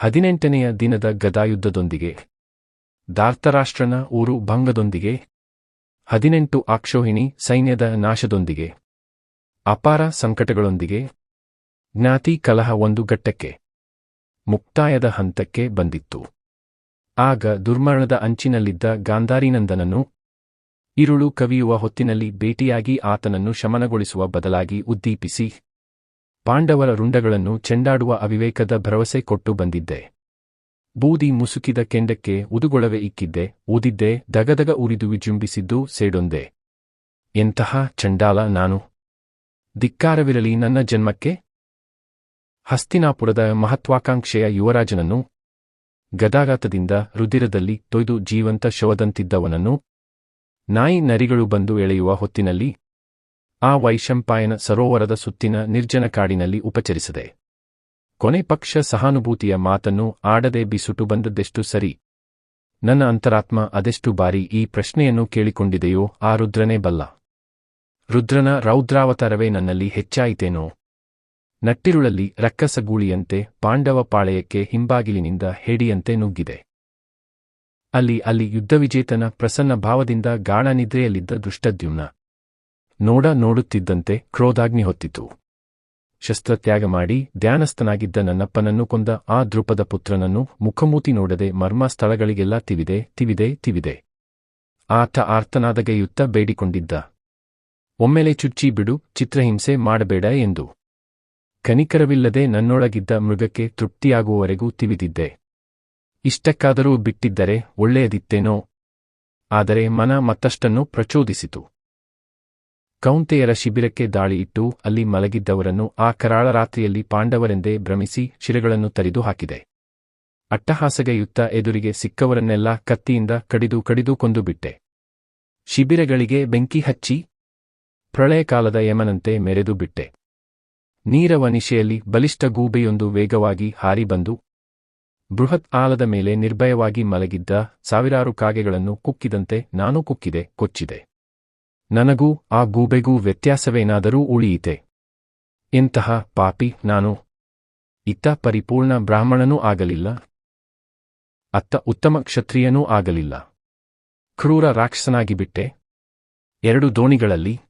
ಹದಿನೆಂಟನೆಯ ದಿನದ ಗದಾಯುದ್ಧದೊಂದಿಗೆ. ಧಾರ್ತರಾಷ್ಟ್ರನ ಊರು ಭಂಗದೊಂದಿಗೆ. ಹದಿನೆಂಟು ಆಕ್ಷೋಹಿಣಿ ಸೈನ್ಯದ ನಾಶದೊಂದಿಗೆ. ಅಪಾರ ಸಂಕಟಗಳೊಂದಿಗೆ. ಜ್ಞಾತಿ ಕಲಹ ಒಂದು ಘಟ್ಟಕ್ಕೆ. ಮುಕ್ತಾಯದ ಹಂತಕ್ಕೆ ಬಂದಿತ್ತು. ಆಗ ದುರ್ಮರಣದ ಅಂಚಿನಲ್ಲಿದ್ದ ಗಾಂಧಾರಿನಂದನನು ಇರುಳು ಕವಿಯುವ ಹೊತ್ತಿನಲ್ಲಿ ಭೇಟಿಯಾಗಿ ಆತನನ್ನು ಶಮನಗೊಳಿಸುವ ಬದಲಾಗಿ ಉದ್ದೀಪಿಸಿ. ಪಾಂಡವರ ರುಂಡಗಳನ್ನು ಚೆಂಡಾಡುವ ಅವಿವೇಕದ ಭರವಸೆ ಕೊಟ್ಟು ಬಂದಿದ್ದೆ. ಬೂದಿ ಮುಸುಕಿದ ಕೆಂಡಕ್ಕೆ ಉದುಗೊಳವೆ ಇಕ್ಕಿದ್ದೆ, ಊದಿದ್ದೆ, ದಗದಗ ಉರಿದು ವಿಜೃಂಭಿಸಿದ್ದು ಸೇಡೊಂದೆ. ಎಂತಹ ಚಂಡಾಲ ನಾನು. ಧಿಕ್ಕಾರವಿರಲಿ ನನ್ನ ಜನ್ಮಕ್ಕೆ. ಹಸ್ತಿನಾಪುರದ ಮಹತ್ವಾಕಾಂಕ್ಷೆಯ ಯುವರಾಜನನ್ನು. ಗದಾಘಾತದಿಂದ ರುದಿರದಲ್ಲಿ ತೊಯ್ದು ಜೀವಂತ ಶವದಂತಿದ್ದವನನ್ನು. ನಾಯಿ ನರಿಗಳು ಬಂದು ಎಳೆಯುವ ಹೊತ್ತಿನಲ್ಲಿ ಆ ವೈಶಂಪಾಯನ ಸರೋವರದ ಸುತ್ತಿನ ನಿರ್ಜನ ಕಾಡಿನಲ್ಲಿ ಉಪಚರಿಸದೆ. ಕೊನೆ ಪಕ್ಷ ಸಹಾನುಭೂತಿಯ ಮಾತನ್ನು ಆಡದೆ ಬಿಸುಟು ಬಂದದ್ದೆಷ್ಟು ಸರಿ? ನನ್ನ ಅಂತರಾತ್ಮ ಅದೆಷ್ಟು ಬಾರಿ ಈ ಪ್ರಶ್ನೆಯನ್ನು ಕೇಳಿಕೊಂಡಿದೆಯೋ ಆ ರುದ್ರನೇ ಬಲ್ಲ. ರುದ್ರನ ರೌದ್ರಾವತಾರವೇ ನನ್ನಲ್ಲಿ ಹೆಚ್ಚಾಯಿತೇನೋ? ನಟ್ಟಿರುಳಲ್ಲಿ ರಕ್ಕಸಗೂಳಿಯಂತೆ ಪಾಂಡವ ಪಾಳೆಯಕ್ಕೆ ಹಿಂಬಾಗಿಲಿನಿಂದ ಹೇಡಿಯಂತೆ ನುಗ್ಗಿದೆ. ಅಲ್ಲಿ ಅಲ್ಲಿ ಯುದ್ಧವಿಜೇತನ ಪ್ರಸನ್ನ ಭಾವದಿಂದ ಗಾಳನಿದ್ರೆಯಲ್ಲಿದ್ದ ದುಷ್ಟದ್ಯುಮ್ನ ನೋಡ ನೋಡುತ್ತಿದ್ದಂತೆ ಕ್ರೋಧಾಗ್ನಿ ಹೊತ್ತಿತು. ಶಸ್ತ್ರತ್ಯಾಗ ಮಾಡಿ ಧ್ಯಾನಸ್ಥನಾಗಿದ್ದ ನನ್ನಪ್ಪನನ್ನು ಕೊಂದ ಆ ದೃಪದ ಪುತ್ರನನ್ನು ಮುಖಮೂತಿ ನೋಡದೆ ಮರ್ಮ ಸ್ಥಳಗಳಿಗೆಲ್ಲ ತಿವಿದೆ ತಿವಿದೆ ತಿವಿದೆ. ಆತ ಆರ್ತನಾದಗೆಯುತ್ತ ಬೇಡಿಕೊಂಡಿದ್ದ. ಒಮ್ಮೆಲೆ ಚುಚ್ಚಿ ಬಿಡು, ಚಿತ್ರಹಿಂಸೆ ಮಾಡಬೇಡ ಎಂದು. ಕನಿಕರವಿಲ್ಲದೆ ನನ್ನೊಳಗಿದ್ದ ಮೃಗಕ್ಕೆ ತೃಪ್ತಿಯಾಗುವವರೆಗೂ ತಿವಿದಿದ್ದೆ. ಇಷ್ಟಕ್ಕಾದರೂ ಬಿಟ್ಟಿದ್ದರೆ ಒಳ್ಳೆಯದಿತ್ತೇನೋ. ಆದರೆ ಮನ ಮತ್ತಷ್ಟನ್ನು ಪ್ರಚೋದಿಸಿತು. ಕೌಂತೆಯರ ಶಿಬಿರಕ್ಕೆ ದಾಳಿ ಇಟ್ಟು ಅಲ್ಲಿ ಮಲಗಿದ್ದವರನ್ನು ಆ ಕರಾಳ ರಾತ್ರಿಯಲ್ಲಿ ಪಾಂಡವರೆಂದೇ ಭ್ರಮಿಸಿ ಶಿರಗಳನ್ನು ತರಿದು ಹಾಕಿದೆ. ಅಟ್ಟಹಾಸಗೆಯುತ್ತ ಎದುರಿಗೆ ಸಿಕ್ಕವರನ್ನೆಲ್ಲ ಕತ್ತಿಯಿಂದ ಕಡಿದು ಕಡಿದು ಕೊಂದುಬಿಟ್ಟೆ ಶಿಬಿರಗಳಿಗೆ ಬೆಂಕಿ ಹಚ್ಚಿ ಪ್ರಳಯಕಾಲದ ಯಮನಂತೆ ಮೆರೆದು ಬಿಟ್ಟೆ. ನೀರವ ನಿಶೆಯಲ್ಲಿ ಬಲಿಷ್ಠ ಗೂಬೆಯೊಂದು ವೇಗವಾಗಿ ಹಾರಿ ಬಂದು ಬೃಹತ್ ಆಲದ ಮೇಲೆ ನಿರ್ಭಯವಾಗಿ ಮಲಗಿದ್ದ ಸಾವಿರಾರು ಕಾಗೆಗಳನ್ನು ಕುಕ್ಕಿದಂತೆ ನಾನೂ ಕುಕ್ಕಿದೆ, ಕೊಚ್ಚಿದೆ. ನನಗೂ ಆ ಗೂಬೆಗೂ ವ್ಯತ್ಯಾಸವೇನಾದರೂ ಉಳಿಯಿತೆ? ಇಂತಹ ಪಾಪಿ ನಾನು. ಇತ್ತ ಪರಿಪೂರ್ಣ ಬ್ರಾಹ್ಮಣನೂ ಆಗಲಿಲ್ಲ. ಅತ್ತ ಉತ್ತಮ ಕ್ಷತ್ರಿಯನೂ ಆಗಲಿಲ್ಲ. ಕ್ರೂರ ರಾಕ್ಷಸನಾಗಿಬಿಟ್ಟೆ. ಎರಡು ದೋಣಿಗಳಲ್ಲಿ